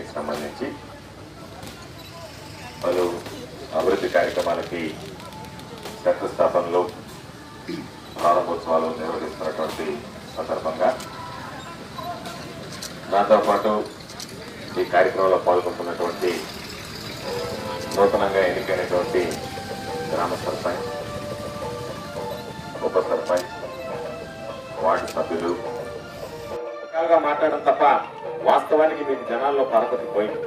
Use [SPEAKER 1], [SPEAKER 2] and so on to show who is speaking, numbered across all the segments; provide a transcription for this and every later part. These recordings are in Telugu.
[SPEAKER 1] ప్రాజెక్టుకి సంబంధించి పలు అభివృద్ధి కార్యక్రమాలకి శంకుస్థాపనలు ప్రారంభోత్సవాలు నిర్వహిస్తున్నటువంటి సందర్భంగా దాంతో పాటు ఈ కార్యక్రమంలో పాల్గొంటున్నటువంటి నూతనంగా ఎన్నికైనటువంటి గ్రామ సర్పంచ్ ఉప సర్పంచ్ వార్డు సభ్యులు. మాట్లాడడం తప్ప వాస్తవానికి మీకు జనాల్లో పరపతి పోయింది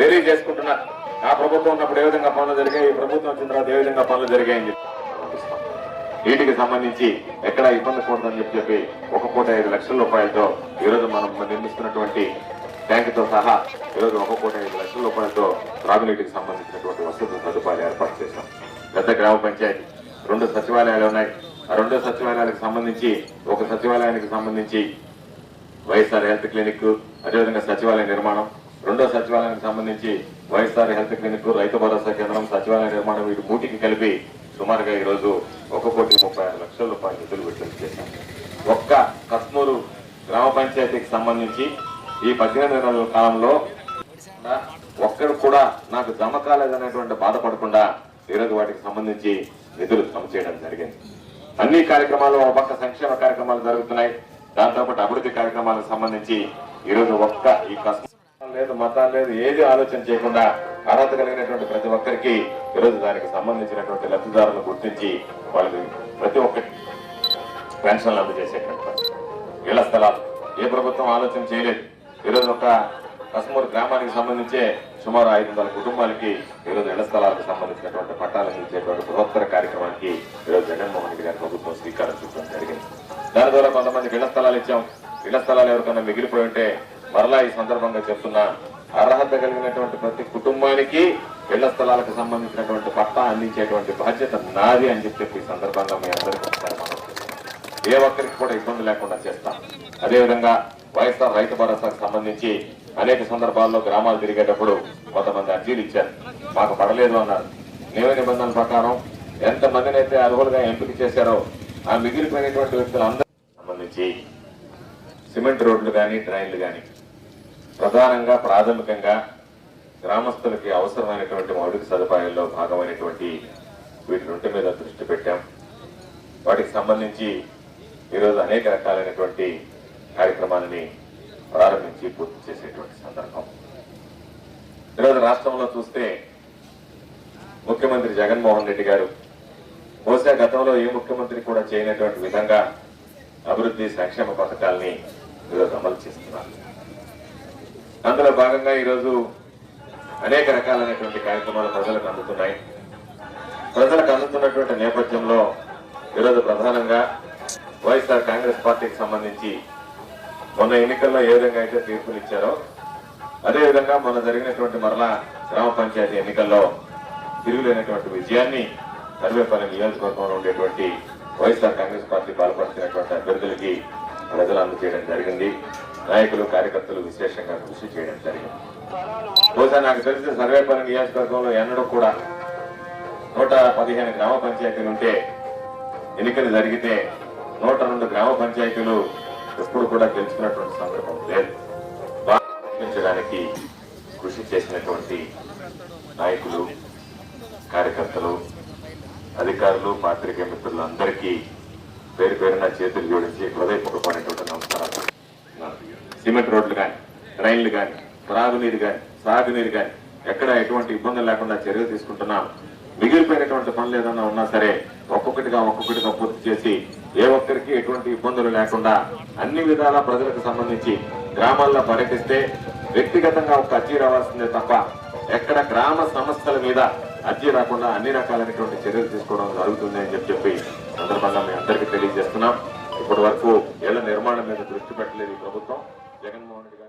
[SPEAKER 1] వెరీ చేసుకుంటున్నారు. ఆ ప్రభుత్వం ఉన్నప్పుడు ఏ విధంగా పనులు జరిగాయి? ఈ ప్రభుత్వం వచ్చిన తర్వాత ఏ విధంగా పనులు జరిగాయని చెప్పి వీటికి సంబంధించి ఎక్కడ ఇబ్బంది కూడదని చెప్పి చెప్పి ఒక కోటి ఐదు లక్షల రూపాయలతో ఈరోజు మనం నిర్మిస్తున్నటువంటి ట్యాంకుతో సహా ఈరోజు ఒక కోటి ఐదు లక్షల రూపాయలతో త్రాగునీటికి సంబంధించినటువంటి వసతులు సదుపాయాలు ఏర్పాటు చేశాం. పెద్ద గ్రామ పంచాయతీ రెండు సచివాలయాలు ఉన్నాయి. ఆ రెండు సచివాలయాలకు సంబంధించి ఒక సచివాలయానికి సంబంధించి వైఎస్ఆర్ హెల్త్ క్లినిక్ అదేవిధంగా సచివాలయ నిర్మాణం రెండో సచివాలయానికి సంబంధించి వైఎస్ఆర్ హెల్త్ క్లినిక్ రైతు భరోసా కేంద్రం సచివాలయ నిర్మాణం వీటి మూటికి కలిపి సుమారుగా ఈరోజు ఒక కోటి ముప్పై ఆరు లక్షల రూపాయల నిధులు విడుదల చేశాం. ఒక్క కస్మూరు గ్రామ పంచాయతీకి సంబంధించి ఈ పద్దెనిమిది నెలల కాలంలో ఒక్కడు కూడా నాకు జమ కాలేదనేటువంటి బాధపడకుండా ఈరోజు వాటికి సంబంధించి నిధులు జమ చేయడం జరిగింది. అన్ని కార్యక్రమాలు ఒక పక్క సంక్షేమ కార్యక్రమాలు జరుగుతున్నాయి. దాంతోపాటు అభివృద్ధి కార్యక్రమాలకు సంబంధించి ఈరోజు ఒక్క ఈ కష్టం లేదు మతాలు లేదు ఏది ఆలోచన చేయకుండా అర్హత కలిగినటువంటి ప్రతి ఒక్కరికి ఈరోజు దానికి సంబంధించినటువంటి లబ్ధిదారులను గుర్తించి వాళ్ళకి ప్రతి ఒక్కటి పెన్షన్లు అందజేసేటటువంటి ఇళ్ళ స్థలాలు. ఏ ప్రభుత్వం ఆలోచన చేయలేదు. ఈరోజు ఒక కసమూరు గ్రామానికి సంబంధించే సుమారు ఐదు వందల కుటుంబాలకి ఈరోజు ఇళ్ళ స్థలాలకు సంబంధించినటువంటి పట్టాలను ఇచ్చేటువంటి బృహత్తర కార్యక్రమానికి ఈరోజు జగన్మోహన్ రెడ్డి గారి ప్రభుత్వం శ్రీకారం చుట్టడం జరిగింది. దాని ద్వారా కొంతమందికి ఇళ్ళ స్థలాలు ఇచ్చాం. ఇళ్ళ స్థలాలు ఎవరికైనా మిగిలిపోయి ఉంటే మరలా ఈ సందర్భంగా చెప్తున్నా అర్హత కలిగినటువంటి ప్రతి కుటుంబానికి ఇళ్ళ స్థలాలకు సంబంధించినటువంటి పట్టా అందించేటువంటి బాధ్యత నాది అని చెప్పి ఈ సందర్భంగా మీ అందరికీ ఏ ఒక్కరికి కూడా ఇబ్బంది లేకుండా చేస్తాం. అదేవిధంగా వైఎస్ఆర్ రైతు భరోసాకు సంబంధించి అనేక సందర్భాల్లో గ్రామాలు తిరిగేటప్పుడు కొంతమంది అర్జీలు ఇచ్చారు. మాకు పడలేదు అన్నారు. నియమ నిబంధనల ప్రకారం ఎంతమందినైతే అర్హులుగా ఎంపిక చేశారో ఆ మిగిలిపోయినటువంటి వ్యక్తులందరూ సంబంధించి సిమెంట్ రోడ్లు కానీ డ్రైన్లు కానీ ప్రధానంగా ప్రాథమికంగా గ్రామస్తులకి అవసరమైనటువంటి మౌలిక సదుపాయాల్లో భాగమైనటువంటి వీటి రెంటి మీద దృష్టి పెట్టాం. వాటికి సంబంధించి ఈరోజు అనేక రకాలైనటువంటి కార్యక్రమాలని ప్రారంభించి పూర్తి చేసేటువంటి సందర్భం. ఈరోజు రాష్ట్రంలో చూస్తే ముఖ్యమంత్రి జగన్మోహన్ రెడ్డి గారు బహుశా గతంలో ఏ ముఖ్యమంత్రి కూడా చేయనటువంటి విధంగా అభివృద్ధి సంక్షేమ పథకాల్ని ఈరోజు అమలు చేస్తున్నారు. అందులో భాగంగా ఈరోజు అనేక రకాలైనటువంటి కార్యక్రమాలు ప్రజలకు అందుతున్నాయి. ప్రజలకు అందుతున్నటువంటి నేపథ్యంలో ఈరోజు ప్రధానంగా వైఎస్ఆర్ కాంగ్రెస్ పార్టీకి సంబంధించి మొన్న ఎన్నికల్లో ఏ విధంగా అయితే తీర్పులు ఇచ్చారో అదే విధంగా మొన్న జరిగినటువంటి మరలా గ్రామ పంచాయతీ ఎన్నికల్లో తిరుగులేనటువంటి విజయాన్ని సర్వేపల్లి నియోజకవర్గంలో ఉండేటువంటి వైఎస్ఆర్ కాంగ్రెస్ పార్టీ బలపరిచినటువంటి అభ్యర్థులకి ప్రజలు అందజేయడం జరిగింది. నాయకులు కార్యకర్తలు విశేషంగా కృషి చేయడం జరిగింది. బహుశా నాకు తెలిసిన సర్వేపల్లి నియోజకవర్గంలో ఎన్నడూ కూడా నూట పదిహేను గ్రామ పంచాయతీలు ఉంటే ఎన్నికలు జరిగితే నూట రెండు గ్రామ పంచాయతీలు ఎప్పుడు కూడా గెలుచుకున్నటువంటి సందర్భం లేదు. బాధించడానికి కృషి చేసినటువంటి నాయకులు కార్యకర్తలు అధికారులు పాత్రికే మిత్రులు అందరికీ పేరు పేరున చేతులు జోడించి హృదయపూర్వకమైనటువంటి నమస్కారాలు. సిమెంట్ రోడ్లు కానీ రైళ్ళు కానీ త్రాగునీరు కానీ సాగునీరు కానీ ఎక్కడ ఎటువంటి ఇబ్బందులు లేకుండా చర్యలు తీసుకుంటున్నాం. మిగిలిపోయినటువంటి పనులు ఏదన్నా ఉన్నా సరే ఒక్కొక్కటిగా ఒక్కొక్కటిగా పూర్తి చేసి ఏ ఒక్కరికి ఎటువంటి ఇబ్బందులు లేకుండా అన్ని విధాల ప్రజలకు సంబంధించి గ్రామాల్లో పర్యటిస్తే వ్యక్తిగతంగా ఒక అర్జీ రావాల్సిందే తప్ప ఎక్కడ గ్రామ సమస్యల మీద అర్జీ రాకుండా అన్ని రకాలైనటువంటి చర్యలు తీసుకోవడం జరుగుతుంది అని చెప్పి చెప్పి సందర్భంగా మీ అందరికీ తెలియజేస్తున్నాం. ఇప్పటి వరకు ఇళ్ళ నిర్మాణం మీద దృష్టి పెట్టలేదు ప్రభుత్వం. జగన్మోహన్ రెడ్డి